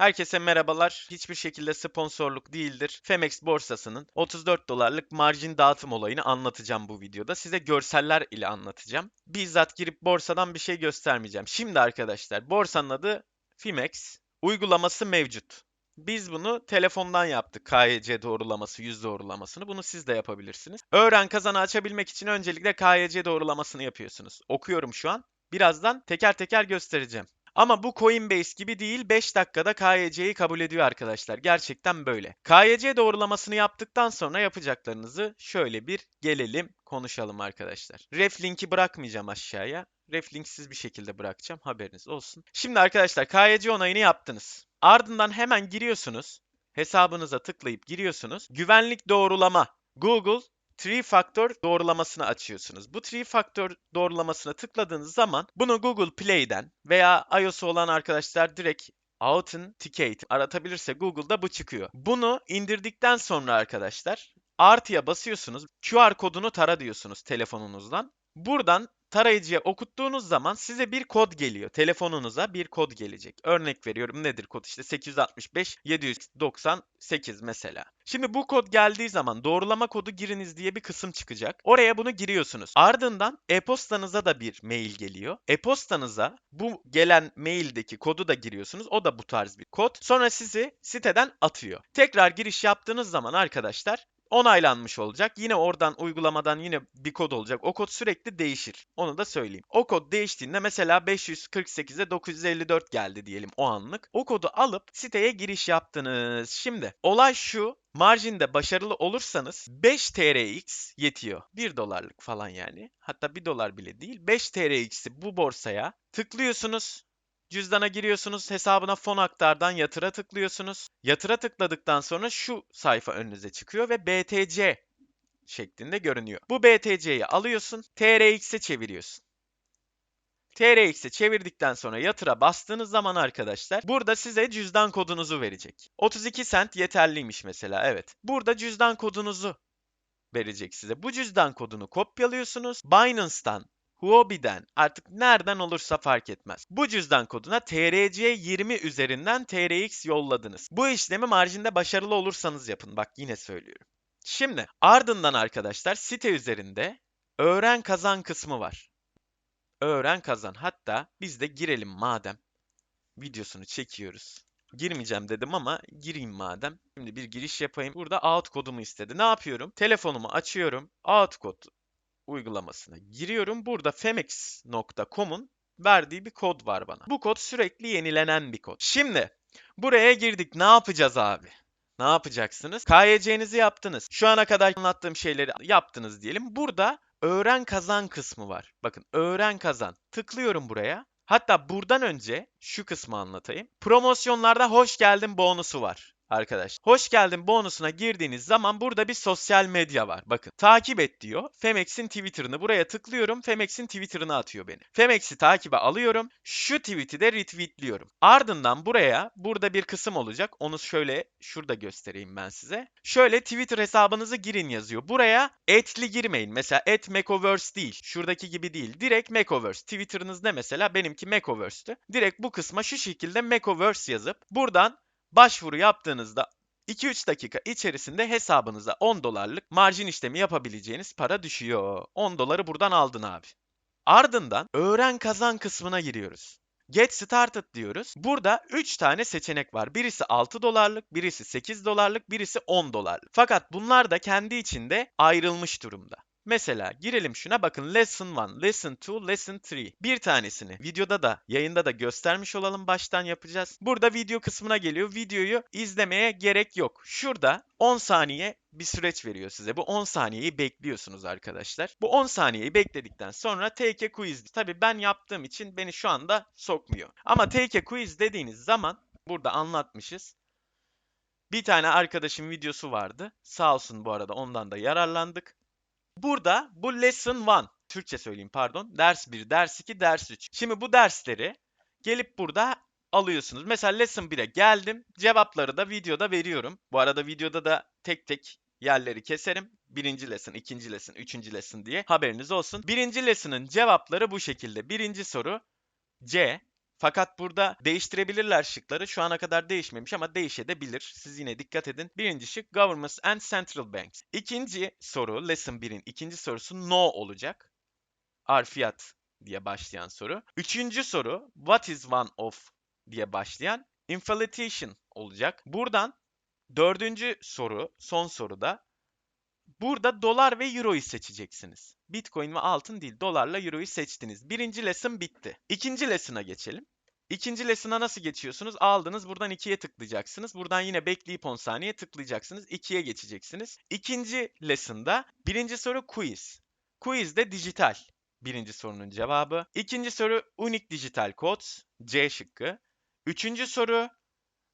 Herkese merhabalar. Hiçbir şekilde sponsorluk değildir. Femex borsasının 34 dolarlık marjin dağıtım olayını anlatacağım bu videoda. Size görseller ile anlatacağım. Bizzat girip borsadan bir şey göstermeyeceğim. Şimdi arkadaşlar borsanın adı Fimex. Uygulaması mevcut. Biz bunu telefondan yaptık. KYC doğrulaması, yüz doğrulamasını. Bunu siz de yapabilirsiniz. Öğren kazanı açabilmek için öncelikle KYC doğrulamasını yapıyorsunuz. Okuyorum şu an. Birazdan teker teker göstereceğim. Ama bu Coinbase gibi değil 5 dakikada KYC'yi kabul ediyor arkadaşlar. Gerçekten böyle. KYC doğrulamasını yaptıktan sonra yapacaklarınızı şöyle bir gelelim konuşalım arkadaşlar. Ref linki bırakmayacağım aşağıya. Ref linksiz bir şekilde bırakacağım haberiniz olsun. Şimdi arkadaşlar KYC onayını yaptınız. Ardından hemen giriyorsunuz. Hesabınıza tıklayıp giriyorsunuz. Güvenlik doğrulama. Google Three Factor doğrulamasını açıyorsunuz. Bu Three Factor doğrulamasına tıkladığınız zaman bunu Google Play'den veya iOS'u olan arkadaşlar direkt Authenticate aratabilirse Google'da bu çıkıyor. Bunu indirdikten sonra arkadaşlar artıya basıyorsunuz. QR kodunu tara diyorsunuz telefonunuzdan. Buradan tarayıcıya okuttuğunuz zaman size bir kod geliyor. Telefonunuza bir kod gelecek. Örnek veriyorum nedir kod işte 865 798 mesela. Şimdi bu kod geldiği zaman doğrulama kodu giriniz diye bir kısım çıkacak. Oraya bunu giriyorsunuz. Ardından e-postanıza da bir mail geliyor. E-postanıza bu gelen maildeki kodu da giriyorsunuz. O da bu tarz bir kod. Sonra sizi siteden atıyor. Tekrar giriş yaptığınız zaman arkadaşlar onaylanmış olacak. Yine oradan uygulamadan yine bir kod olacak. O kod sürekli değişir. Onu da söyleyeyim. O kod değiştiğinde mesela 548'e 954 geldi diyelim o anlık. O kodu alıp siteye giriş yaptınız. Şimdi olay şu. Marjinde başarılı olursanız 5 TRX yetiyor. 1 dolarlık falan yani. Hatta 1 dolar bile değil. 5 TRX'i bu borsaya tıklıyorsunuz. Cüzdana giriyorsunuz, hesabına fon aktardan yatıra tıklıyorsunuz. Yatıra tıkladıktan sonra şu sayfa önünüze çıkıyor ve BTC şeklinde görünüyor. Bu BTC'yi alıyorsun, TRX'e çeviriyorsun. TRX'e çevirdikten sonra yatıra bastığınız zaman arkadaşlar burada size cüzdan kodunuzu verecek. 32 sent yeterliymiş mesela evet. Burada cüzdan kodunuzu verecek size. Bu cüzdan kodunu kopyalıyorsunuz. Binance'tan Huobi'den artık nereden olursa fark etmez. Bu cüzdan koduna TRC20 üzerinden TRX yolladınız. Bu işlemi marjinde başarılı olursanız yapın. Bak yine söylüyorum. Şimdi ardından arkadaşlar site üzerinde öğren kazan kısmı var. Öğren kazan. Hatta biz de girelim madem. Videosunu çekiyoruz. Girmeyeceğim dedim ama gireyim madem. Şimdi bir giriş yapayım. Burada out kodumu istedi. Ne yapıyorum? Telefonumu açıyorum. Out kod uygulamasına giriyorum. Burada femex.com'un verdiği bir kod var bana. Bu kod sürekli yenilenen bir kod. Şimdi buraya girdik. Ne yapacağız abi? Ne yapacaksınız? KYC'nizi yaptınız. Şu ana kadar anlattığım şeyleri yaptınız diyelim. Burada öğren kazan kısmı var. Bakın öğren kazan. Tıklıyorum buraya. Hatta buradan önce şu kısmı anlatayım. Promosyonlarda hoş geldin bonusu var arkadaş. Hoş geldin bonusuna girdiğiniz zaman burada bir sosyal medya var. Bakın takip et diyor. Femex'in Twitter'ını buraya tıklıyorum. Femex'in Twitter'ını atıyor beni. Femex'i takibe alıyorum. Şu tweet'i de retweetliyorum. Ardından buraya burada bir kısım olacak. Onu şöyle şurada göstereyim ben size. Şöyle Twitter hesabınızı girin yazıyor. Buraya etli girmeyin. Mesela et Macoverse değil. Şuradaki gibi değil. Direkt Macoverse. Twitter'ınız ne mesela? Benimki Macoverse'tü. Direkt bu kısma şu şekilde Macoverse yazıp buradan başvuru yaptığınızda 2-3 dakika içerisinde hesabınıza 10 dolarlık marjin işlemi yapabileceğiniz para düşüyor. 10 doları buradan aldın abi. Ardından öğren kazan kısmına giriyoruz. Get started diyoruz. Burada 3 tane seçenek var. Birisi 6 dolarlık, birisi 8 dolarlık, birisi 10 dolarlık. Fakat bunlar da kendi içinde ayrılmış durumda. Mesela girelim şuna bakın lesson 1, lesson 2, lesson 3. Bir tanesini videoda da yayında da göstermiş olalım baştan yapacağız. Burada video kısmına geliyor. Videoyu izlemeye gerek yok. Şurada 10 saniye bir süreç veriyor size. Bu 10 saniyeyi bekliyorsunuz arkadaşlar. Bu 10 saniyeyi bekledikten sonra take a quiz. Tabii ben yaptığım için beni şu anda sokmuyor. Ama take a quiz dediğiniz zaman burada anlatmışız. Bir tane arkadaşım videosu vardı. Sağ olsun bu arada ondan da yararlandık. Burada bu lesson 1, Türkçe söyleyeyim pardon. Ders 1, ders 2, ders 3. Şimdi bu dersleri gelip burada alıyorsunuz. Mesela lesson 1'e geldim. Cevapları da videoda veriyorum. Bu arada videoda da tek tek yerleri keserim. Birinci lesson, ikinci lesson, üçüncü lesson diye haberiniz olsun. Birinci lesson'ın cevapları bu şekilde. Birinci soru C. Fakat burada değiştirebilirler şıkları. Şu ana kadar değişmemiş ama değişebilir. Siz yine dikkat edin. Birinci şık Governments and Central Banks. İkinci soru, Lesson 1'in ikinci sorusu no olacak. Arfiyat diye başlayan soru. Üçüncü soru What is one of diye başlayan inflation olacak. Buradan dördüncü soru, son soruda burada dolar ve euroyu seçeceksiniz. Bitcoin ve altın değil, dolarla euroyu seçtiniz. Birinci lesson bitti. İkinci lesson'a geçelim. İkinci lesson'a nasıl geçiyorsunuz? Aldınız, buradan 2'ye tıklayacaksınız. Buradan yine bekleyip 10 saniye tıklayacaksınız. 2'ye geçeceksiniz. İkinci lesson'da birinci soru quiz. Quiz de dijital. Birinci sorunun cevabı. İkinci soru Unique Digital Codes. C şıkkı. Üçüncü soru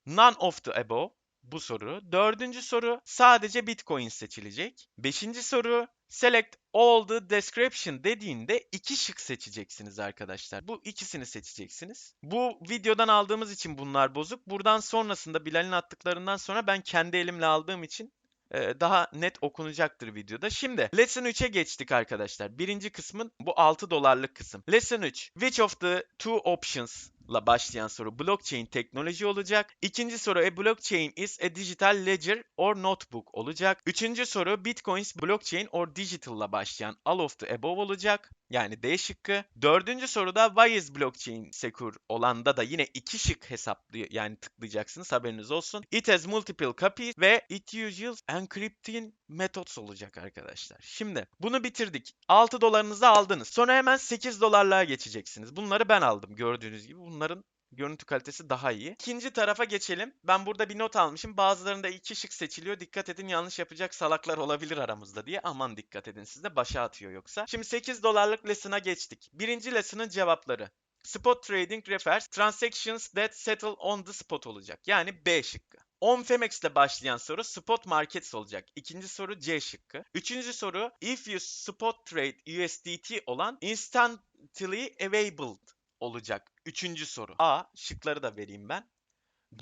None of the above. Bu soru. Dördüncü soru sadece Bitcoin seçilecek. Beşinci soru Select all the description dediğinde iki şık seçeceksiniz arkadaşlar. Bu ikisini seçeceksiniz. Bu videodan aldığımız için bunlar bozuk. Buradan sonrasında Bilal'in attıklarından sonra ben kendi elimle aldığım için e, daha net okunacaktır videoda. Şimdi Lesson 3'e geçtik arkadaşlar. Birinci kısmın bu 6 dolarlık kısım. Lesson 3. Which of the two options la başlayan soru blockchain teknoloji olacak. İkinci soru a blockchain is a digital ledger or notebook olacak. Üçüncü soru bitcoins blockchain or digital la başlayan all of the above olacak. Yani D şıkkı. Dördüncü soruda why is blockchain secure olanda da yine iki şık hesaplı yani tıklayacaksınız haberiniz olsun. It has multiple copies ve it uses encrypting methods olacak arkadaşlar. Şimdi bunu bitirdik. 6 dolarınızı aldınız. Sonra hemen 8 dolarlığa geçeceksiniz. Bunları ben aldım gördüğünüz gibi. Bunların Görüntü kalitesi daha iyi. İkinci tarafa geçelim. Ben burada bir not almışım. Bazılarında iki şık seçiliyor. Dikkat edin yanlış yapacak salaklar olabilir aramızda diye. Aman dikkat edin size başa atıyor yoksa. Şimdi 8 dolarlık lesson'a geçtik. Birinci lesson'ın cevapları. Spot trading refers transactions that settle on the spot olacak. Yani B şıkkı. On Femex ile başlayan soru spot markets olacak. İkinci soru C şıkkı. Üçüncü soru if you spot trade USDT olan instantly available olacak. Üçüncü soru. A. Şıkları da vereyim ben.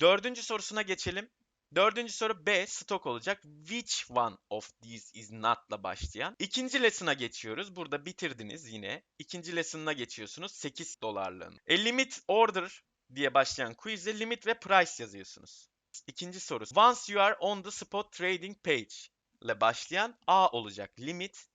Dördüncü sorusuna geçelim. Dördüncü soru B. Stok olacak. Which one of these is not'la başlayan. İkinci lesson'a geçiyoruz. Burada bitirdiniz yine. İkinci lesson'a geçiyorsunuz. 8 dolarlığın. E limit order diye başlayan quiz'e limit ve price yazıyorsunuz. İkinci soru. Once you are on the spot trading page ile başlayan A olacak. Limit.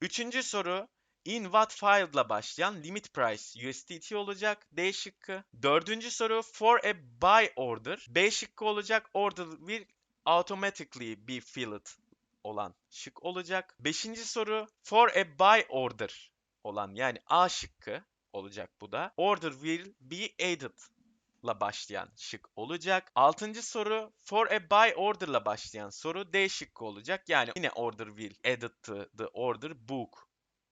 Üçüncü soru. In what file'la başlayan limit price USDT olacak. D şıkkı. Dördüncü soru for a buy order. B şıkkı olacak. Order will automatically be filled olan şık olacak. Beşinci soru for a buy order olan yani A şıkkı olacak bu da. Order will be added la başlayan şık olacak. Altıncı soru for a buy order'la başlayan soru D şıkkı olacak. Yani yine order will added to the order book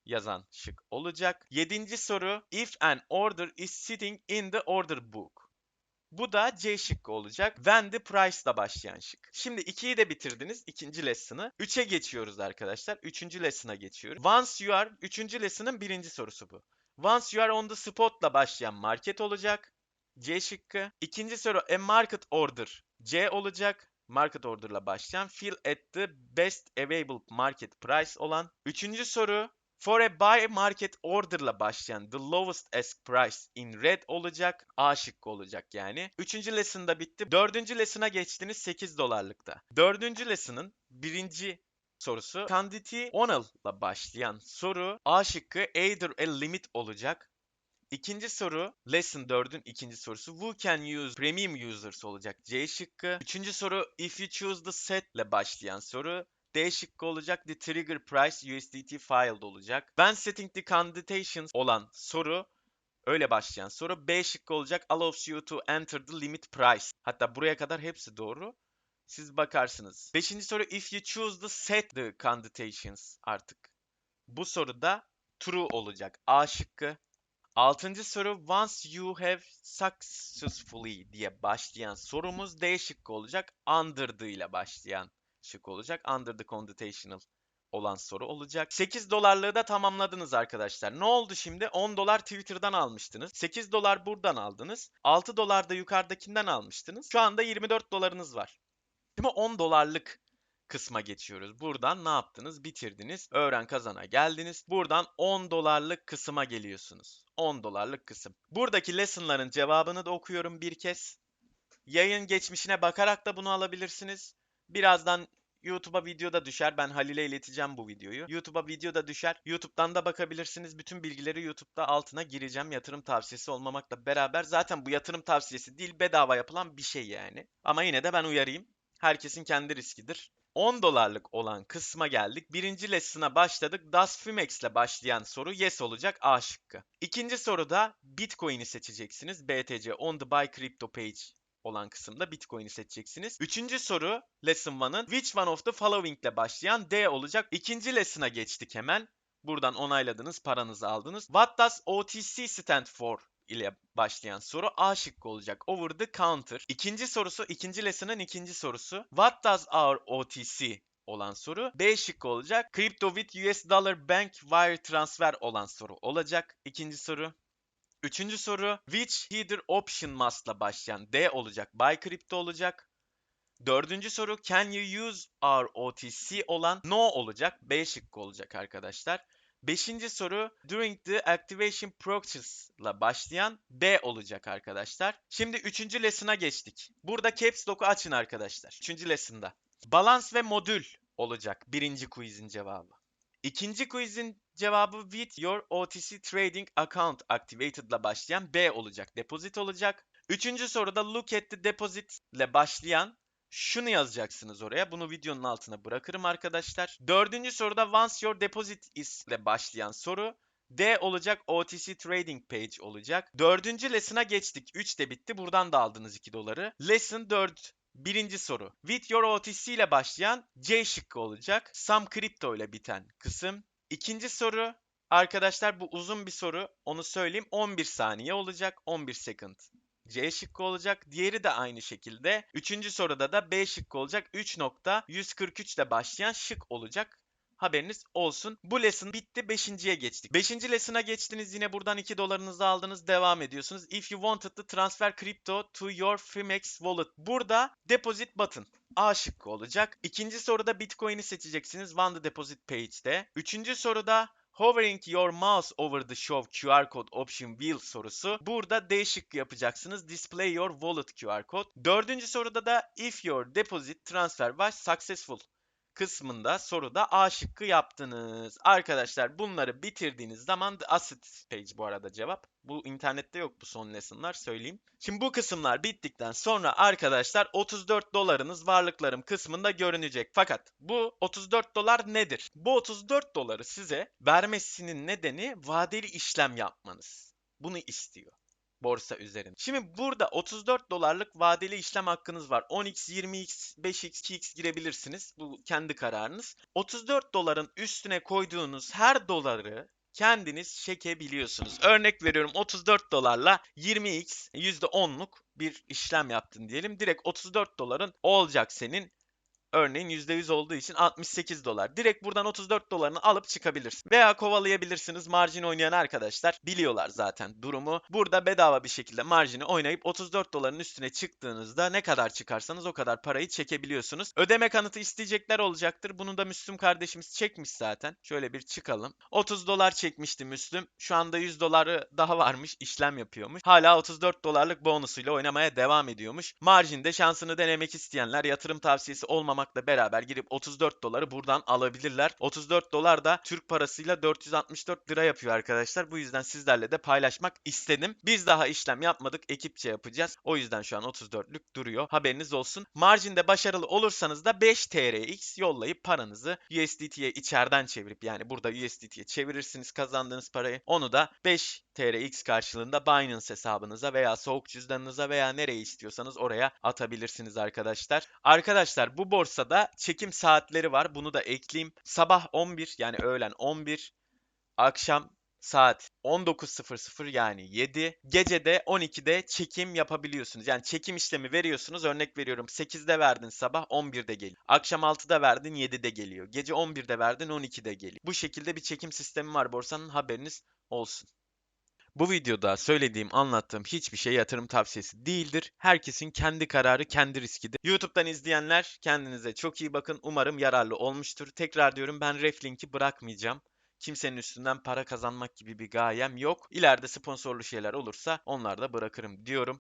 yazan şık olacak. Yedinci soru if an order is sitting in the order book. Bu da C şıkkı olacak. When the price'la başlayan şık. Şimdi 2'yi de bitirdiniz. ikinci lesson'ı. 3'e geçiyoruz arkadaşlar. Üçüncü lesson'a geçiyoruz. Once you are, üçüncü lesson'ın birinci sorusu bu. Once you are on the spot'la başlayan market olacak. C şıkkı. İkinci soru a market order. C olacak. Market order'la başlayan fill at the best available market price olan. Üçüncü soru For a buy market order'la başlayan the lowest ask price in red olacak. A şıkkı olacak yani. Üçüncü lesson'da bitti. Dördüncü lesson'a geçtiniz 8 dolarlıkta. Dördüncü lesson'ın birinci sorusu Candidate Onal'la başlayan soru A şıkkı either a limit olacak. İkinci soru Lesson 4'ün ikinci sorusu Who can use premium users olacak C şıkkı. Üçüncü soru If you choose the set ile başlayan soru D şıkkı olacak. The trigger price USDT filed olacak. When setting the conditions olan soru öyle başlayan soru B şıkkı olacak. Allows you to enter the limit price. Hatta buraya kadar hepsi doğru. Siz bakarsınız. Beşinci soru if you choose the set the conditions artık. Bu soruda true olacak. A şıkkı. Altıncı soru once you have successfully diye başlayan sorumuz D şıkkı olacak. Under the ile başlayan şık olacak. Under the conditional olan soru olacak. 8 dolarlığı da tamamladınız arkadaşlar. Ne oldu şimdi? 10 dolar Twitter'dan almıştınız. 8 dolar buradan aldınız. 6 dolar da yukarıdakinden almıştınız. Şu anda 24 dolarınız var. Şimdi 10 dolarlık kısma geçiyoruz. Buradan ne yaptınız? Bitirdiniz. Öğren kazana geldiniz. Buradan 10 dolarlık kısma geliyorsunuz. 10 dolarlık kısım. Buradaki lesson'ların cevabını da okuyorum bir kez. Yayın geçmişine bakarak da bunu alabilirsiniz. Birazdan YouTube'a video da düşer. Ben Halil'e ileteceğim bu videoyu. YouTube'a video da düşer. YouTube'dan da bakabilirsiniz. Bütün bilgileri YouTube'da altına gireceğim. Yatırım tavsiyesi olmamakla beraber. Zaten bu yatırım tavsiyesi değil bedava yapılan bir şey yani. Ama yine de ben uyarayım. Herkesin kendi riskidir. 10 dolarlık olan kısma geldik. Birinci lesson'a başladık. Das Fimex ile başlayan soru yes olacak A şıkkı. İkinci soruda Bitcoin'i seçeceksiniz. BTC on the buy crypto page olan kısımda Bitcoin'i seçeceksiniz. Üçüncü soru Lesson 1'ın Which one of the following ile başlayan D olacak. İkinci lesson'a geçtik hemen. Buradan onayladınız, paranızı aldınız. What does OTC stand for? ile başlayan soru A şıkkı olacak. Over the counter. İkinci sorusu, ikinci lesson'ın ikinci sorusu. What does our OTC olan soru. B şıkkı olacak. Crypto with US dollar bank wire transfer olan soru olacak. İkinci soru. Üçüncü soru. Which header option must'la başlayan D olacak. Buy crypto olacak. Dördüncü soru. Can you use our OTC olan No olacak. B şıkkı olacak arkadaşlar. Beşinci soru during the activation process'la başlayan B olacak arkadaşlar. Şimdi üçüncü lesson'a geçtik. Burada caps lock'u açın arkadaşlar. Üçüncü lesson'da. Balans ve modül olacak birinci quizin cevabı. İkinci quizin cevabı with your OTC trading account activated'la başlayan B olacak. Deposit olacak. Üçüncü soruda look at the deposit ile başlayan şunu yazacaksınız oraya. Bunu videonun altına bırakırım arkadaşlar. Dördüncü soruda once your deposit is ile başlayan soru. D olacak OTC Trading Page olacak. Dördüncü lesson'a geçtik. 3 de bitti. Buradan da aldınız 2 doları. Lesson 4. Birinci soru. With your OTC ile başlayan C şıkkı olacak. Some Crypto ile biten kısım. İkinci soru. Arkadaşlar bu uzun bir soru. Onu söyleyeyim. 11 saniye olacak. 11 second. C şıkkı olacak. Diğeri de aynı şekilde. Üçüncü soruda da B şıkkı olacak. 3.143 ile başlayan şık olacak. Haberiniz olsun. Bu lesson bitti. Beşinciye geçtik. Beşinci lesson'a geçtiniz. Yine buradan 2 dolarınızı aldınız. Devam ediyorsunuz. If you wanted to transfer crypto to your Fimex wallet. Burada deposit button. A şıkkı olacak. İkinci soruda Bitcoin'i seçeceksiniz. One the deposit page'de. Üçüncü soruda Hovering your mouse over the show QR code option wheel sorusu. Burada D şıkkı yapacaksınız. Display your wallet QR code. Dördüncü soruda da if your deposit transfer was successful kısmında soruda A şıkkı yaptınız. Arkadaşlar bunları bitirdiğiniz zaman the asset page bu arada cevap. Bu internette yok bu son lesson'lar söyleyeyim. Şimdi bu kısımlar bittikten sonra arkadaşlar 34 dolarınız varlıklarım kısmında görünecek. Fakat bu 34 dolar nedir? Bu 34 doları size vermesinin nedeni vadeli işlem yapmanız. Bunu istiyor borsa üzerinde. Şimdi burada 34 dolarlık vadeli işlem hakkınız var. 10x, 20x, 5x, 2x girebilirsiniz. Bu kendi kararınız. 34 doların üstüne koyduğunuz her doları kendiniz çekebiliyorsunuz. Örnek veriyorum 34 dolarla 20x %10'luk bir işlem yaptın diyelim. Direkt 34 doların olacak senin Örneğin %100 olduğu için 68 dolar. Direkt buradan 34 dolarını alıp çıkabilirsin. Veya kovalayabilirsiniz. Margin oynayan arkadaşlar biliyorlar zaten durumu. Burada bedava bir şekilde marjini oynayıp 34 doların üstüne çıktığınızda ne kadar çıkarsanız o kadar parayı çekebiliyorsunuz. Ödeme kanıtı isteyecekler olacaktır. Bunu da Müslüm kardeşimiz çekmiş zaten. Şöyle bir çıkalım. 30 dolar çekmişti Müslüm. Şu anda 100 doları daha varmış. işlem yapıyormuş. Hala 34 dolarlık bonusuyla oynamaya devam ediyormuş. Marjinde şansını denemek isteyenler yatırım tavsiyesi olmamak olmakla beraber girip 34 doları buradan alabilirler. 34 dolar da Türk parasıyla 464 lira yapıyor arkadaşlar. Bu yüzden sizlerle de paylaşmak istedim. Biz daha işlem yapmadık. Ekipçe yapacağız. O yüzden şu an 34'lük duruyor. Haberiniz olsun. Marjinde başarılı olursanız da 5 TRX yollayıp paranızı USDT'ye içeriden çevirip yani burada USDT'ye çevirirsiniz kazandığınız parayı. Onu da 5 TRX karşılığında Binance hesabınıza veya soğuk cüzdanınıza veya nereye istiyorsanız oraya atabilirsiniz arkadaşlar. Arkadaşlar bu borsada çekim saatleri var. Bunu da ekleyeyim. Sabah 11 yani öğlen 11, akşam saat 19.00 yani 7. Gecede 12'de çekim yapabiliyorsunuz. Yani çekim işlemi veriyorsunuz. Örnek veriyorum 8'de verdin sabah 11'de geliyor. Akşam 6'da verdin 7'de geliyor. Gece 11'de verdin 12'de geliyor. Bu şekilde bir çekim sistemi var borsanın haberiniz olsun. Bu videoda söylediğim, anlattığım hiçbir şey yatırım tavsiyesi değildir. Herkesin kendi kararı, kendi riskidir. YouTube'dan izleyenler kendinize çok iyi bakın. Umarım yararlı olmuştur. Tekrar diyorum ben ref linki bırakmayacağım. Kimsenin üstünden para kazanmak gibi bir gayem yok. İleride sponsorlu şeyler olursa onlar da bırakırım diyorum.